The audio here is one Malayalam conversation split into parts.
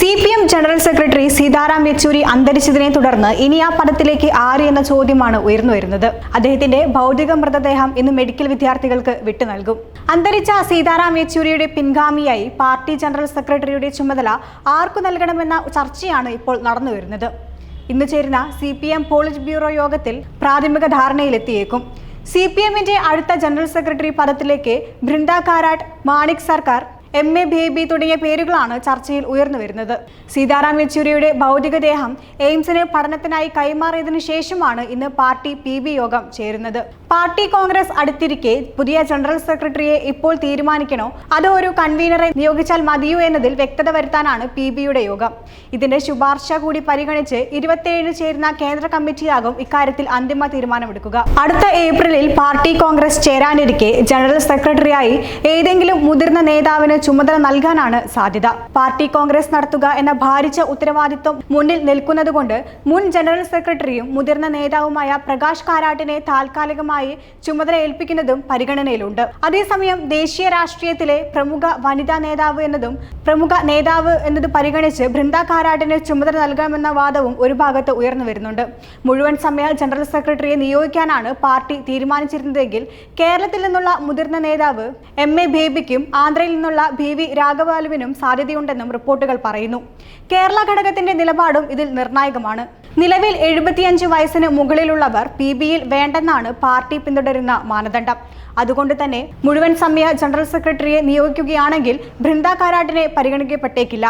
C P M general secretary Sitaram Yechury അന്തരിച്ചതിനെ തുടർന്ന് ഇനി ആ പദത്തിലേക്ക് ആര് എന്ന ചോദ്യമാണ് ഉയർന്നു വരുന്നത്. അദ്ദേഹത്തിന്റെ ഭൗതിക മൃതദേഹം ഇന്ന് മെഡിക്കൽ വിദ്യാർത്ഥികൾക്ക് വിട്ടു നൽകും. അന്തരിച്ച സീതാറാം യെച്ചൂരിയുടെ പിൻഗാമിയായി പാർട്ടി ജനറൽ സെക്രട്ടറിയുടെ ചുമതല ആർക്കു നൽകണമെന്ന ചർച്ചയാണ് ഇപ്പോൾ നടന്നു വരുന്നത്. ഇന്ന് ചേരുന്ന C P M polit bureau യോഗത്തിൽ പ്രാഥമിക ധാരണയിലെത്തിയേക്കും. സി പി എമ്മിന്റെ അടുത്ത ജനറൽ സെക്രട്ടറി പദത്തിലേക്ക് Brinda Karat Manik Sarkar M A baby തുടങ്ങിയ പേരുകളാണ് ചർച്ചയിൽ ഉയർന്നു വരുന്നത്. സീതാറാം യെച്ചൂരിയുടെ ഭൗതികദേഹം എയിംസിന് പഠനത്തിനായി കൈമാറിയതിനു ശേഷമാണ് ഇന്ന് പാർട്ടി പി ബി യോഗം ചേരുന്നത്. പാർട്ടി കോൺഗ്രസ് അടുത്തിരിക്കെ പുതിയ ജനറൽ സെക്രട്ടറിയെ ഇപ്പോൾ തീരുമാനിക്കണോ? അതോ ഒരു കൺവീനറെ നിയോഗിച്ചാൽ മതിയോ എന്നതിൽ വ്യക്തത വരുത്താനാണ് പി ബിയുടെ യോഗം. ഇതിന്റെ ശുപാർശ കൂടി പരിഗണിച്ച് ഇരുപത്തിയേഴിന് ചേരുന്ന കേന്ദ്ര കമ്മിറ്റിയാകും ഇക്കാര്യത്തിൽ അന്തിമ തീരുമാനമെടുക്കുക. അടുത്ത ഏപ്രിലിൽ പാർട്ടി കോൺഗ്രസ് ചേരാനിരിക്കെ ജനറൽ സെക്രട്ടറിയായി ഏതെങ്കിലും മുതിർന്ന നേതാവിന് ചുമതല നൽകാനാണ് സാധ്യത. പാർട്ടി കോൺഗ്രസ് നടത്തുക എന്ന ഭാരിച്ച ഉത്തരവാദിത്വം മുന്നിൽ നിൽക്കുന്നതുകൊണ്ട് മുൻ ജനറൽ സെക്രട്ടറിയും മുതിർന്ന നേതാവുമായ പ്രകാശ് കാരാട്ടിനെ താൽക്കാലികമായി ചുമതല ഏൽപ്പിക്കുന്നതും പരിഗണനയിലുണ്ട്. അതേസമയം ദേശീയ രാഷ്ട്രീയത്തിലെ പ്രമുഖ വനിതാ നേതാവ് എന്നതും പ്രമുഖ നേതാവ് എന്നത് പരിഗണിച്ച് ബൃന്ദ കാരാട്ടിന് ചുമതല നൽകാമെന്ന വാദവും ഒരു ഭാഗത്ത് ഉയർന്നു വരുന്നുണ്ട്. മുഴുവൻ സമയ ജനറൽ സെക്രട്ടറിയെ നിയോഗിക്കാനാണ് പാർട്ടി തീരുമാനിച്ചിരുന്നതെങ്കിൽ കേരളത്തിൽ നിന്നുള്ള മുതിർന്ന നേതാവ് എം എ ബേബിക്കും ആന്ധ്രയിൽ നിന്നുള്ള ബി വി രാഘവാലുവിനും സാധ്യതയുണ്ടെന്നും റിപ്പോർട്ടുകൾ പറയുന്നു. കേരള ഘടകത്തിന്റെ നിലപാടും ഇതിൽ നിർണായകമാണ്. നിലവിൽ എഴുപത്തിയഞ്ച് വയസ്സിന് മുകളിലുള്ളവർ പി ബിയിൽ വേണ്ടെന്നാണ് പാർട്ടി പിന്തുടരുന്ന മാനദണ്ഡം. അതുകൊണ്ട് തന്നെ മുഴുവൻ സമയ ജനറൽ സെക്രട്ടറിയെ നിയോഗിക്കുകയാണെങ്കിൽ ബൃന്ദ കാരാട്ടിനെ പരിഗണിക്കപ്പെട്ടേക്കില്ല.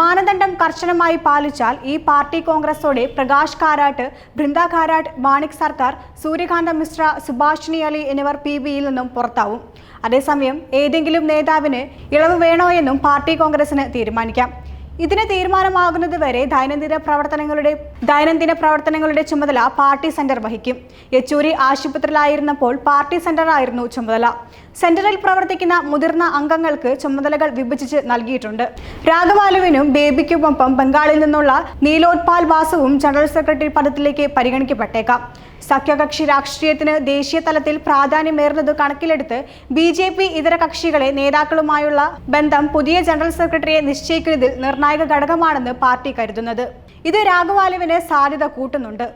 മാനദണ്ഡം കർശനമായി പാലിച്ചാൽ ഈ പാർട്ടി കോൺഗ്രസോടെ പ്രകാശ് കാരാട്ട് ബൃന്ദ കാരാട്ട് മാണിക് സർക്കാർ സൂര്യകാന്ത മിശ്ര സുഭാഷിണി അലി എന്നിവർ പി ബിയിൽ നിന്നും പുറത്താവും. അതേസമയം ഏതെങ്കിലും നേതാവിന് ഇളവ് വേണോ എന്നും പാർട്ടി കോൺഗ്രസിന് തീരുമാനിക്കാം. ഇതിന് തീരുമാനമാകുന്നത് വരെ ദൈനംദിന പ്രവർത്തനങ്ങളുടെ ദൈനംദിന പ്രവർത്തനങ്ങളുടെ ചുമതല പാർട്ടി സെന്റർ വഹിക്കും. യെച്ചൂരി ആശുപത്രിയിലായിരുന്നപ്പോൾ പാർട്ടി സെന്ററായിരുന്നു ചുമതല. സെന്ററിൽ പ്രവർത്തിക്കുന്ന മുതിർന്ന അംഗങ്ങൾക്ക് ചുമതലകൾ വിഭജിച്ച് നൽകിയിട്ടുണ്ട്. രാഘവാലുവിനും ബേബിക്കുമൊപ്പം ബംഗാളിൽ നിന്നുള്ള നീലോത്പാൽ വാസുവും ജനറൽ സെക്രട്ടറി പദത്തിലേക്ക് പരിഗണിക്കപ്പെട്ടേക്കാം. സഖ്യകക്ഷി രാഷ്ട്രീയത്തിന് ദേശീയ തലത്തിൽ പ്രാധാന്യമേറുന്നത് കണക്കിലെടുത്ത് ബി ജെ പി ഇതര കക്ഷികളെ നേതാക്കളുമായുള്ള ബന്ധം പുതിയ ജനറൽ സെക്രട്ടറിയെ നിശ്ചയിക്കുന്നതിൽ നിർണായക ഘടകമാണെന്ന് പാർട്ടി കരുതുന്നത്. ഇത് രാഘവാലുവിന് സാധ്യത കൂട്ടുന്നുണ്ട്.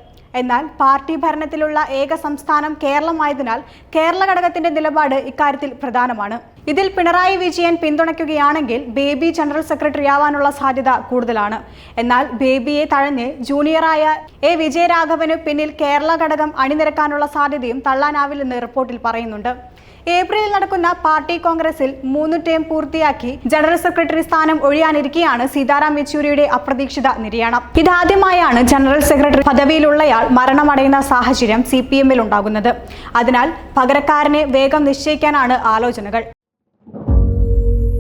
എന്നാൽ പാർട്ടി ഭരണത്തിലുള്ള ഏക സംസ്ഥാനം കേരളമായതിനാൽ കേരള ഘടകത്തിന്റെ നിലപാട് ഇക്കാര്യത്തിൽ പ്രധാനമാണ്. ഇതിൽ പിണറായി വിജയൻ പിന്തുണയ്ക്കുകയാണെങ്കിൽ ബേബി ജനറൽ സെക്രട്ടറി ആവാനുള്ള സാധ്യത കൂടുതലാണ്. എന്നാൽ ബേബിയെ തഴഞ്ഞ് ജൂനിയറായ എ വിജയരാഘവന് പിന്നിൽ കേരള ഘടകം അണിനിരക്കാനുള്ള സാധ്യതയും തള്ളാനാവില്ലെന്ന് റിപ്പോർട്ടിൽ പറയുന്നുണ്ട്. ഏപ്രിലിൽ നടക്കുന്ന പാർട്ടി കോൺഗ്രസിൽ മൂന്ന് ടേം പൂർത്തിയാക്കി ജനറൽ സെക്രട്ടറി സ്ഥാനം ഒഴിയാനിരിക്കെയാണ് സീതാറാം യെച്ചൂരിയുടെ അപ്രതീക്ഷിത നിര്യാണം. ഇതാദ്യമായാണ് ജനറൽ സെക്രട്ടറി പദവിയിലുള്ളയാൾ മരണമടയുന്ന സാഹചര്യം സി പി എമ്മിൽ ഉണ്ടാകുന്നത്. അതിനാൽ പകരക്കാരനെ വേഗം നിശ്ചയിക്കാനാണ് ആലോചനകൾ.